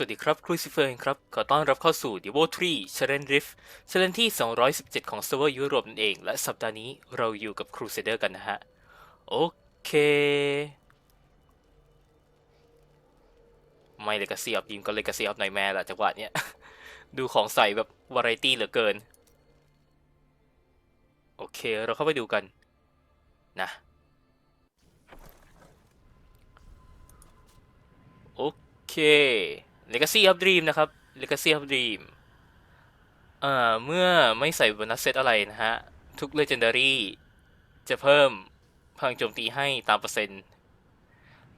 สวัสดีครับครูซิเฟอร์ครับ ขอต้อนรับเข้าสู่ Devo 3 Challenge Rift Challenge ที่ 217 ของเซิร์ฟเวอร์ยุโรปนั่นเอง และสัปดาห์นี้เราอยู่กับ Crusader กันนะฮะ โอเค ไม่เลยกระเสียบยิมก็เลยกระเสียบหน่อยแม่ละจังหวะเนี้ย ดูของใส่แบบวาไรตี้เหลือเกิน โอเค เราเข้าไปดูกัน นะโอเค Legacy of Dream นะครับ Legacy of Dream เอ่อเมื่อไม่ใส่โบนัสเซตอะไรนะฮะ ทุก Legendary จะเพิ่มพลังโจมตีให้ตามเปอร์เซ็นต์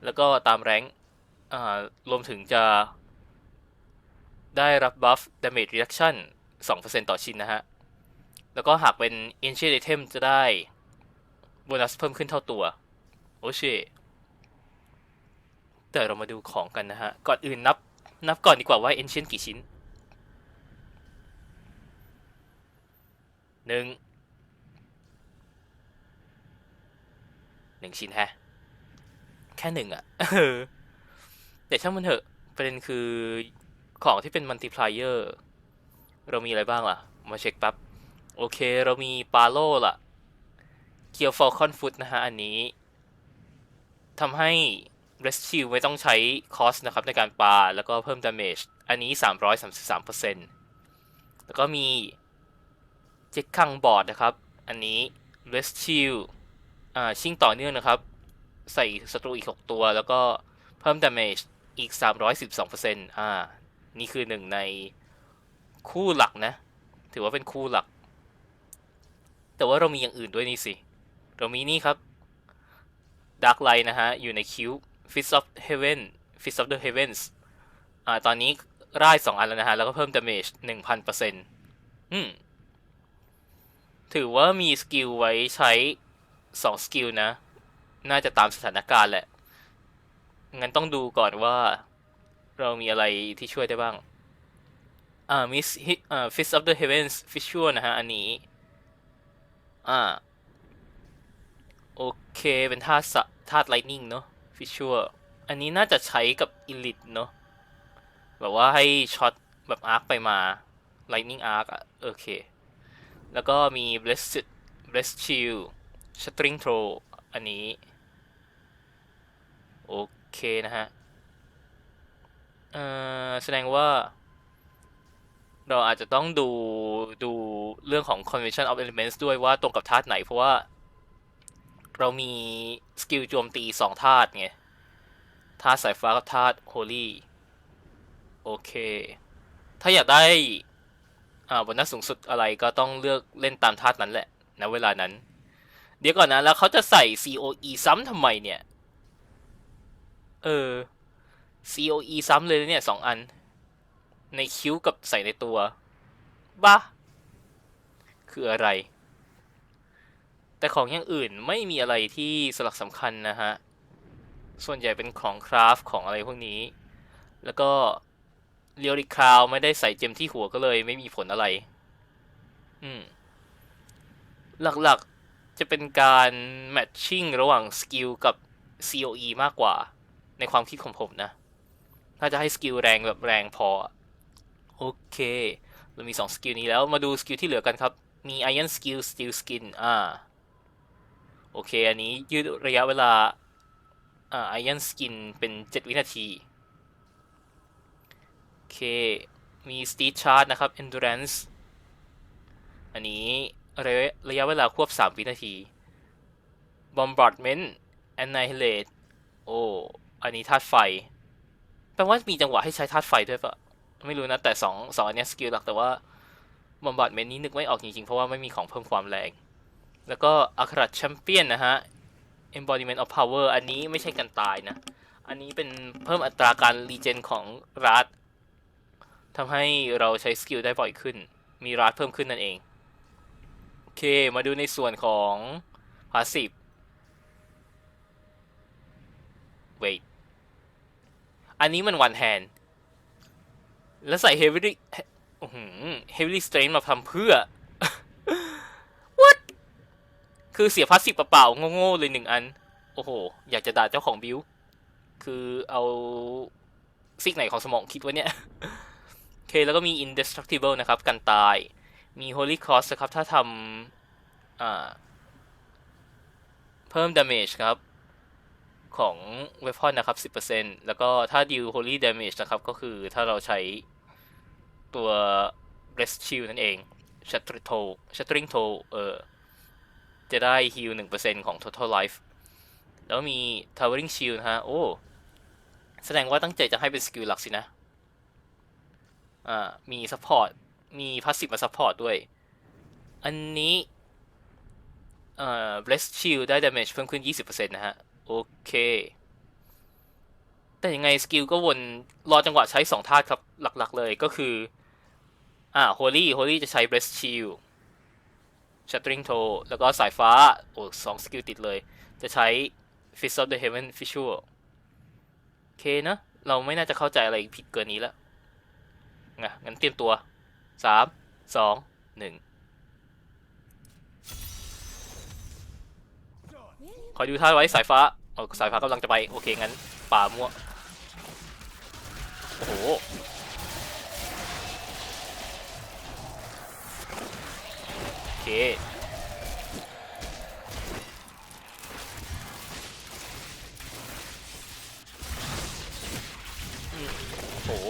แล้วก็ตามแรงค์อ่ารวมถึงจะได้รับ buff damage reduction 2%ต่อชิ้นนะฮะ แล้วก็หากเป็น ancient item จะได้โบนัสเพิ่มขึ้นเท่าตัว โอเชแต่เรามาดูของกันนะฮะ ก่อนอื่นนับ นับก่อนดีกว่าว่า ancient กี่ชิ้นหนึ่งหนึ่งชิ้นแฮะ แค่หนึ่งอะเออแต่ช่างมันเถอะประเด็นคือของที่เป็น multiplier เรามีอะไรบ้างล่ะ มาเช็คแป๊บ โอเค เรามีปาโลล่ะเคียวฟอลคอนฟุตนะฮะ อันนี้ทำให้ Rescue ไม่ต้องใช้คอสนะครับในการปา แล้วก็เพิ่ม Damage อันนี้ 333%แล้วก็มีเจ็คคังบอร์ดนะครับ อันนี้ Rescue อ่าชิงต่อเนื่องนะครับ ใส่ศัตรูอีก 6 ตัว แล้วก็เพิ่ม Damage อีก 312%อ่า นี่คือหนึ่งในคู่หลักนะ ถือว่าเป็นคู่หลัก แต่ว่าเรามีอย่างอื่นด้วยนี่สิ เรามีนี่ครับ Dark Light นะฮะ อยู่ในคิว Fist of Heaven Fist of the Heavens อ่าตอนนี้ร่ายสองอันแล้วนะฮะ แล้วก็เพิ่ม damage 1,000%อซืม ถือว่ามีสกิลไว้ใช้สองสกิลนะ น่าจะตามสถานการณ์แหละ งั้นต้องดูก่อนว่าเรามีอะไรที่ช่วยได้บ้าง อ่ามิสอ่า Fist of the Heavens Visual นะฮะ อันนี้ อ่า โอเค เป็นธาตุธาตุ lightning เนอะ visual อันนี้น่าจะใช้กับ elite เนอะแบบว่าให้ช็อตแบบ arc ไปมา lightning arc อะโอเค แล้วก็มี blessed blessed shield shattering throw อันนี้ โอเคนะฮะ เอ่อ แสดงว่า เราอาจจะต้องดูดูเรื่องของ convention of elements ด้วยว่าตรงกับธาตุไหน เพราะว่า เรามีสกิลโจมตีสองธาตุไงธาตุสายฟ้ากับธาตุโฮลี่โอเค ถ้าอยากได้อ่าบนนัสสูงสุดอะไรก็ต้องเลือกเล่นตามธาตุนั้นแหละณเวลานั้น เดี๋ยวก่อนนะ แล้วเขาจะใส่ COE ซ้ำทำไมเนี่ย เออ COE ซ้ำเลยเนี่ยสองอัน ในคิ้วกับใส่ในตัวบ้าคืออะไร แต่ของอย่างอื่นไม่มีอะไรที่สลักสำคัญนะฮะ ส่วนใหญ่เป็นของคราฟของอะไรพวกนี้ แล้วก็เรียวริคาวไม่ได้ใส่เจมที่หัวก็เลยไม่มีผลอะไร อืม หลักๆจะเป็นการแมทชิ่งระหว่างสกิลกับ COE มากกว่า ในความคิดของผมนะ ถ้าจะให้สกิลแรงแบบแรงพอ โอเค เรามี 2 สกิลนี้แล้วมาดูสกิลที่เหลือกันครับ มี Iron Skill Steel Skin อ่า โอเค อันนี้ยืดระยะเวลาอ่า Iron Skin เป็น 7 วินาที โอเค มี Speed Charge นะครับ Endurance อันนี้ระยะระยะเวลาควบ 3 วินาที Bombardment Annihilate โอ้ อันนี้ธาตุไฟ แปลว่ามีจังหวะให้ใช้ธาตุไฟด้วยปะไม่รู้นะ แต่สองสองอันนี้สกิลหลักแต่ว่า Bombardment นี้นึกไม่ออกจริงๆ เพราะว่าไม่มีของเพิ่มความแรง แล้วก็อัครแชมเปี้ยนนะฮะ embodiment of power อันนี้ไม่ใช่การตายนะ อันนี้เป็นเพิ่มอัตราการรีเจนของรัดทำให้เราใช้สกิลได้บ่อยขึ้น มีรัดเพิ่มขึ้นนั่นเอง โอเค มาดูในส่วนของ passive wait อันนี้มัน one hand แล้วใส่ heavily heavily strain มาทำเพื่อ คือเสียพลาสซีฟเปล่าๆโง่ๆเลยหนึ่งอัน โอ้โห อยากจะด่าเจ้าของบิวคือเอาซีกไหนของสมองคิดว่าเนี่ย โอเค แล้วก็มี indestructible นะครับ กันตาย มี holy cross นะครับ ถ้าทำเพิ่ม damage ครับ ของ weapon นะครับ 10%แล้วก็ถ้า deal holy damage นะครับ ก็คือถ้าเราใช้ตัว rest shield นั่นเอง shattering toe shattering toe เออ จะได้ heal 1%ของ total life แล้วมี towering shield นะฮะ โอ้ แสดงว่าตั้งใจจะให้เป็นสกิลหลักสินะ อ่า มี support มี passive มา support ด้วย อันนี้ เอ่อ bless shield ได้ damage เพิ่มขึ้น 20%นะฮะ โอเค แต่ยังไงสกิลก็วน รอจังหวะใช้สองธาตุครับ หลักๆเลยก็คือ อ่า holy holy จะใช้ bless shield shattering toe แล้วก็สายฟ้า โอ้สองสกิลติดเลย จะใช้ fist of the heaven visual โอเคนะ เราไม่น่าจะเข้าใจอะไรผิดเกินนี้แล้วไงงั้นเตรียมตัวสามสองหนึ่งคอยดูท่าไว้สายฟ้าโอ้สายฟ้ากำลังจะไป โอเค งั้นป่ามั่ว โอ้โห โอเคโอ้โห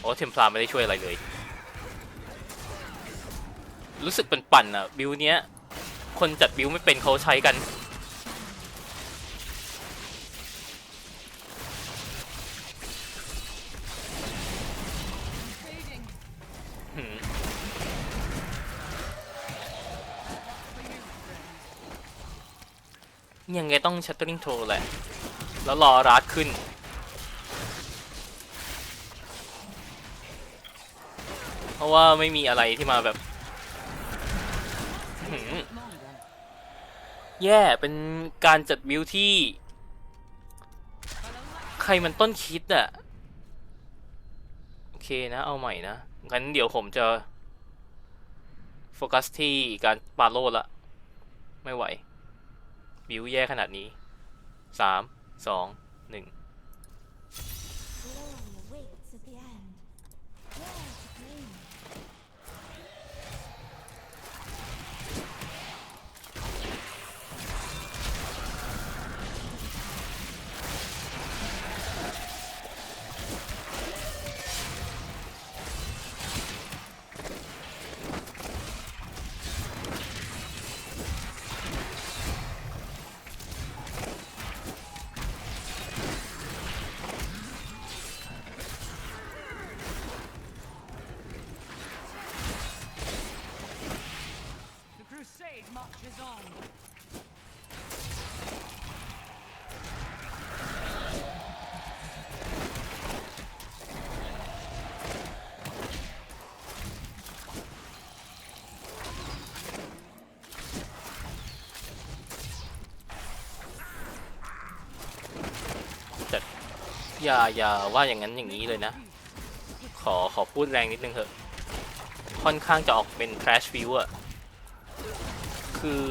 โอ้เทมพลาไม่ได้ช่วยอะไรเลย รู้สึกเป็นปั่นอะบิวเนี้ย คนจัดบิวไม่เป็นเขาใช้กัน ยังไงต้อง shattering toe แหละ แล้วรอรัดขึ้น เพราะว่าไม่มีอะไรที่มาแบบหืมแย่เป็นการจัดบิวที่ ใครมันต้นคิดอะโอเคนะ เอาใหม่นะ งั้นเดี๋ยวผมจะ โฟกัสที่การปาโลดละ ไม่ไหว บิวแย่ขนาดนี้สามสอง อย่าอย่าว่าอย่างนั้นอย่างนี้เลยนะ ขอขอพูดแรงนิดนึงเถอะ ค่อนข้างจะออกเป็น trash view อะคือ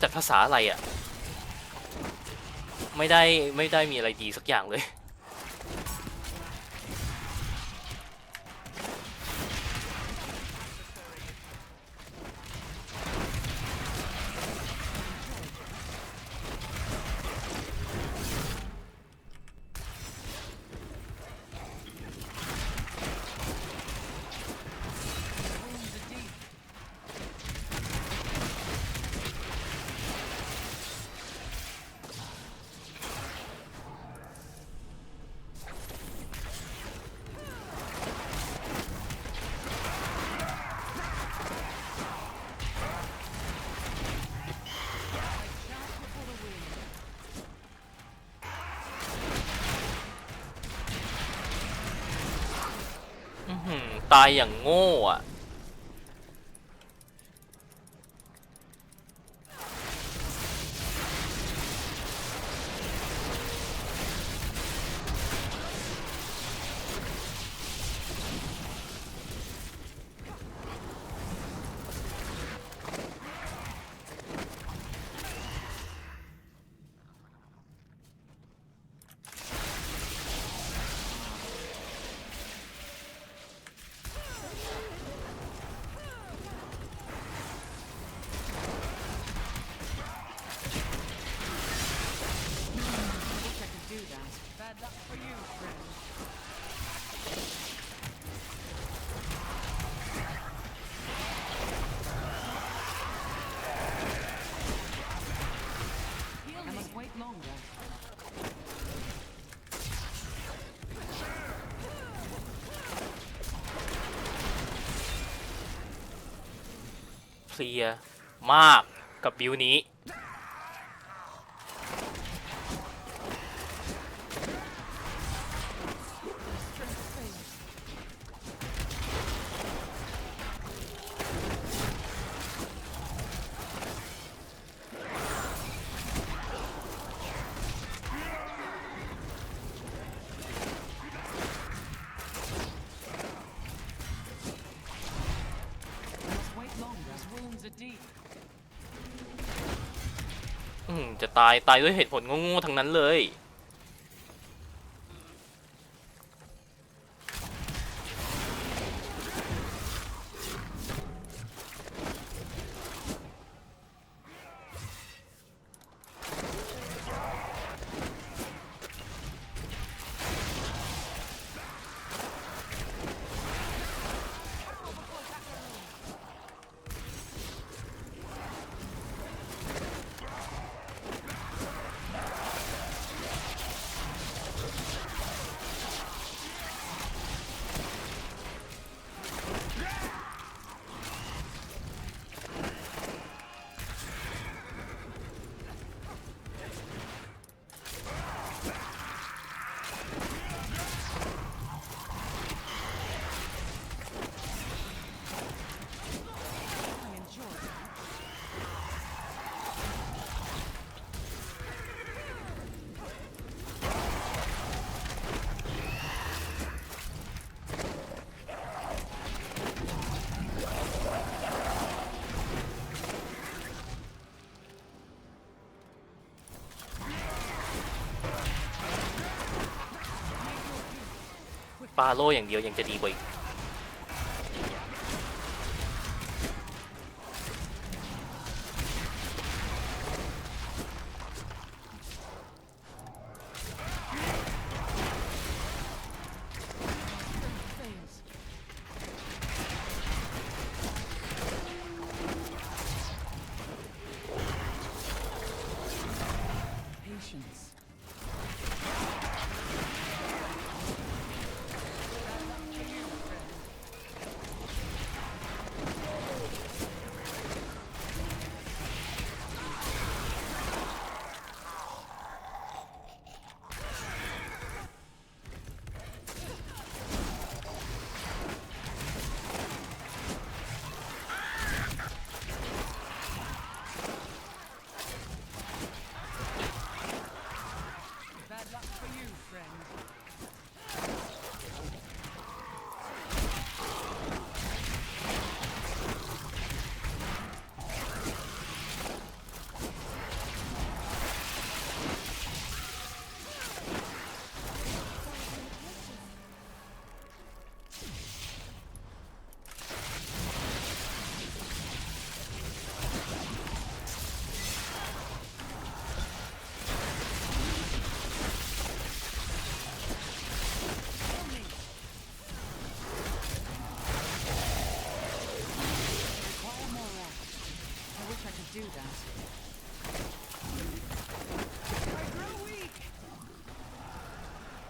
จัดภาษาอะไรอะไม่ได้ไม่ได้มีอะไรดีสักอย่างเลย ตายอย่างโง่อะ เพลียมากกับบิวนี้ จะตายตายด้วยเหตุผลโง่ๆทั้งนั้นเลย ปาโล่อย่างเดียวยังจะดีกว่าอีก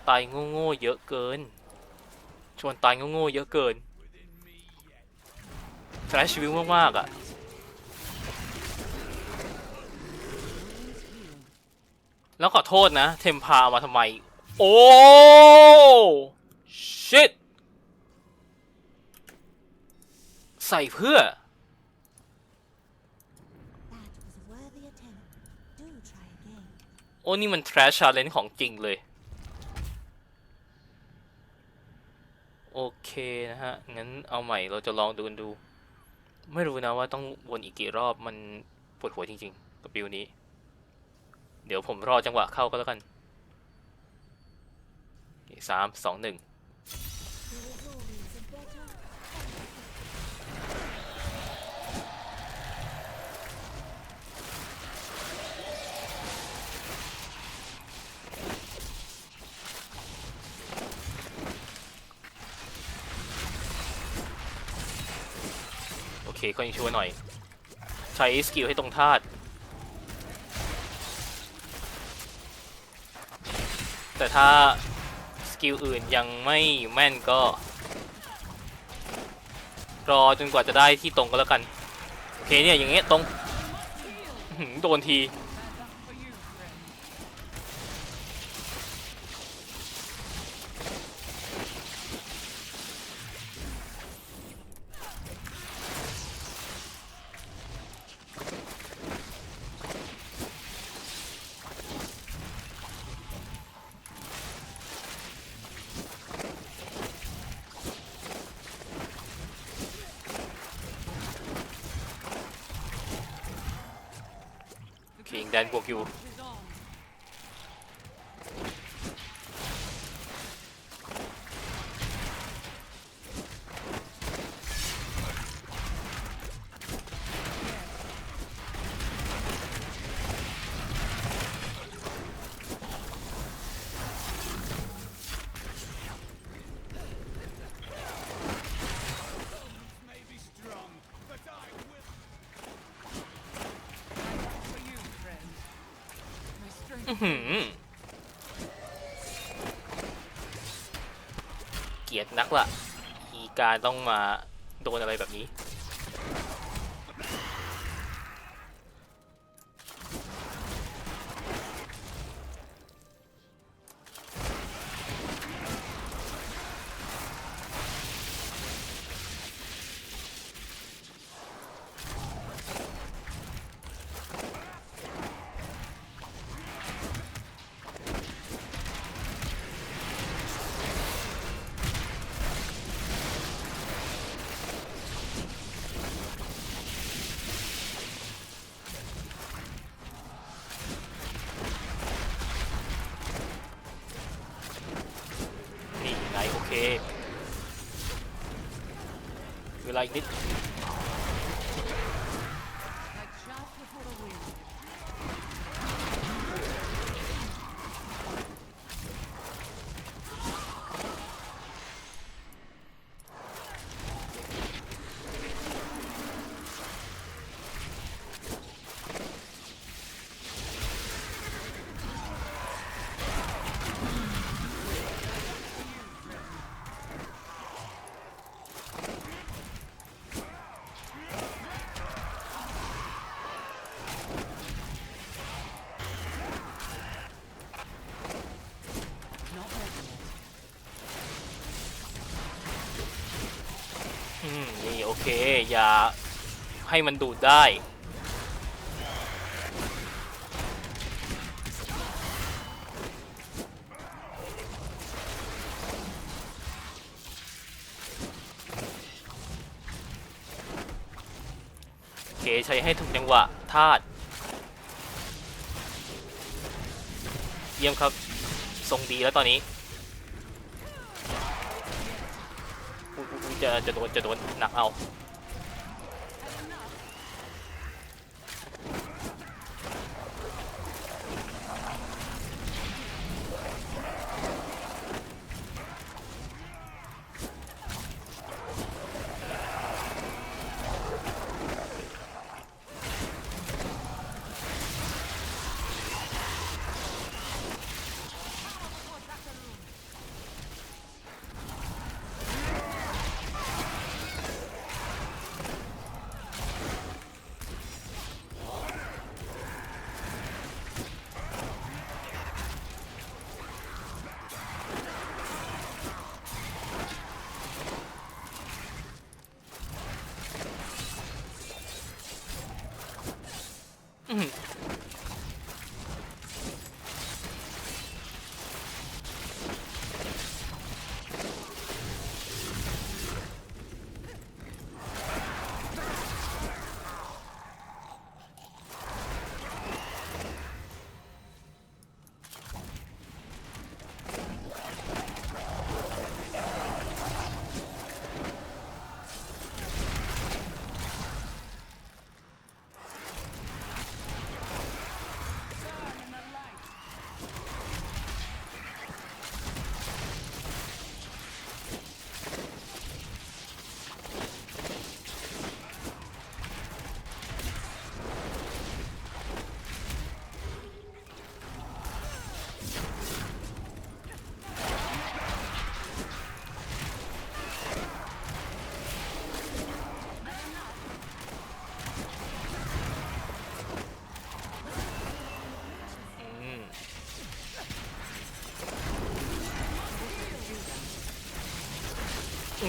ตายโง่ๆเยอะเกิน ชวนตายโง่ๆเยอะเกินแฟลชวิวมากๆอะแล้วขอโทษนะ เทมพาเอามาทำไม โอ้ชิตใส่เพื่อ โอ้ นี่มัน trash challenge ของจริงเลย โอเคนะฮะ งั้นเอาใหม่เราจะลองดูกันดู ไม่รู้นะว่าต้องวนอีกกี่รอบมันปวดหัวจริงๆ กับบิวนี้ เดี๋ยวผมรอจังหวะเข้าก็แล้วกันสามสองหนึ่ง ก็ยังชั่วหน่อย ใช้สกิลให้ตรงธาตุแต่ถ้าสกิลอื่นยังไม่แม่นก็ รอจนกว่าจะได้ที่ตรงก็แล้วกัน โอเคเนี่ยอย่างเงี้ยตรงโดนที เเกียดนักละอีการต้องมาโดนอะไรแบบนี้ เค อย่าให้มันดูดได้ โอเค ใช้ให้ถูกจังหวะธาตุเยี่ยมครับ ทรงดีแล้วตอนนี้อุ๊ยอุ๊ยอุ๊ย จะจะโดนจะโดนหนักเอา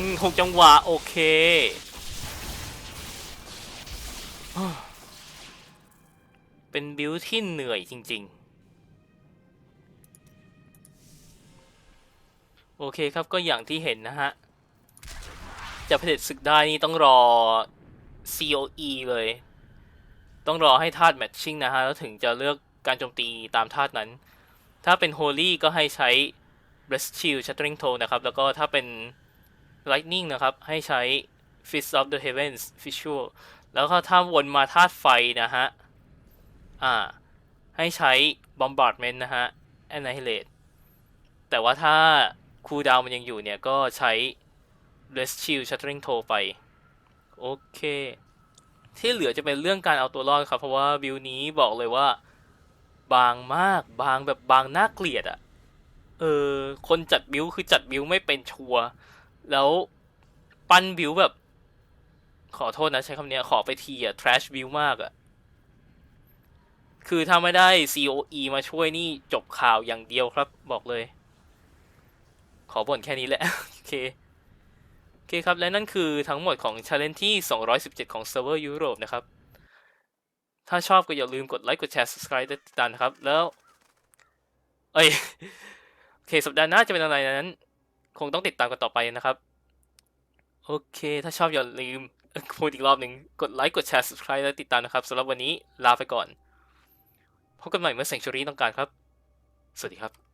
อืมหกจังหวะ โอเค เป็นบิวที่เหนื่อยจริง ๆโอเคครับก็อย่างที่เห็นนะฮะ จะเผด็จศึกได้นี่ต้องรอ COE เลย ต้องรอให้ธาตุแมทชิ่งนะฮะ แล้วถึงจะเลือกการโจมตีตามธาตุนั้น ถ้าเป็น Holy ก็ให้ใช้ Breast Shield Shattering Toe นะครับ แล้วก็ถ้าเป็น Lightning นะครับ ให้ใช้ Fist of the Heavens Visual แล้วก็ถ้าวนมาธาตุไฟนะฮะ อ่า ให้ใช้ Bombardment นะฮะ Annihilate แต่ว่าถ้าคูลดาวมันยังอยู่เนี่ย ก็ใช้ rest shield Shattering Toe ไป โอเค ที่เหลือจะเป็นเรื่องการเอาตัวรอดครับ เพราะว่าบิวนี้บอกเลยว่า บางมาก บางแบบบางน่าเกลียดอะเออ คนจัดบิวคือจัดบิวไม่เป็นชัวร์ แล้วปั้นบิวแบบ ขอโทษนะใช้คำนี้ขอไปทีอะ trash บิวมากอะคือถ้าไม่ได้ COE มาช่วยนี่จบข่าวอย่างเดียวครับ บอกเลย ขอบ่นแค่นี้แหละ โอเค โอเคครับ และนั่นคือทั้งหมดของ Challenge ที่ 217 ของเซิร์ฟเวอร์ยุโรปนะครับ ถ้าชอบก็อย่าลืมกดไลค์ กดแชร์ subscribe ติดตามนะครับ แล้ว เอ้ย โอเค สัปดาห์หน้าจะเป็นอะไรนั้น คงต้องติดตามกันต่อไปนะครับ โอเค ถ้าชอบอย่าลืมพูดอีกรอบหนึ่งกดไลค์กดแชร์ subscribe และติดตามนะครับสำหรับวันนี้ลาไปก่อนพบกันใหม่เมื่อแสงชูรีต้องการครับ สวัสดีครับ